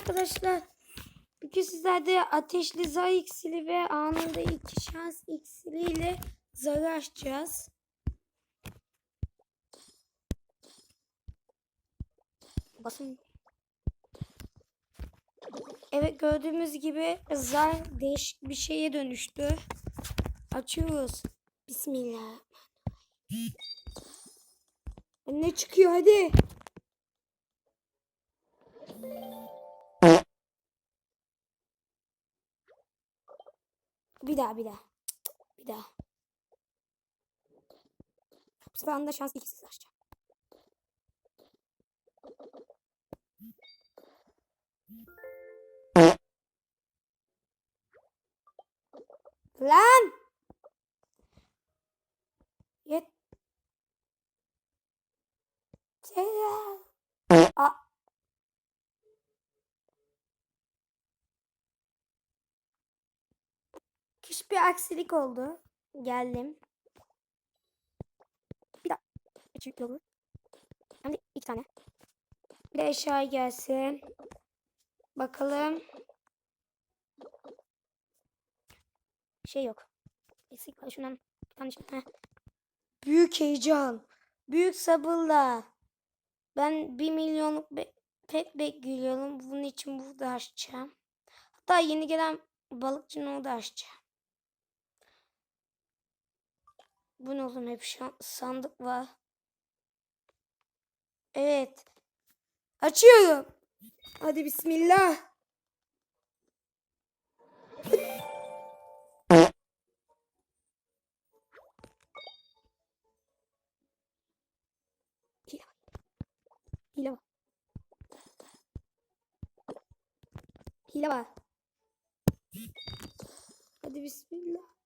arkadaşlar. Bugün sizlerde ateşli zar iksiri ve anında iki şans iksiriyle zarı açacağız. Basın. Evet gördüğümüz gibi zar değişik bir şeye dönüştü. Açıyoruz. Bismillah. Ne çıkıyor hadi. Bir daha bir daha. Bir daha. Bu sefer anda şans ikisiz açacağım. Lan! Küçük bir aksilik oldu. Geldim. Bir daha. Küçük yolu. Hem de iki tane. Bir de eşya gelsin. Bakalım. Şey yok. Eksik var şundan. Bir tane Heh. Büyük heyecan. Büyük sabırla. Ben bir milyonluk be pet bekliyorum. Bunun için burada açacağım. Hatta yeni gelen balıkçının da açacağım. Bu ne oğlum hep sandık var. Evet. Açıyorum. Hadi bismillah. Hile var. Hile var. Hadi bismillah.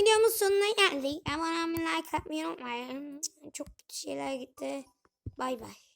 Videomuz sonuna geldik. Abone olmayı, like atmayı unutmayın. Çok kötü şeyler gitti. Bay bay.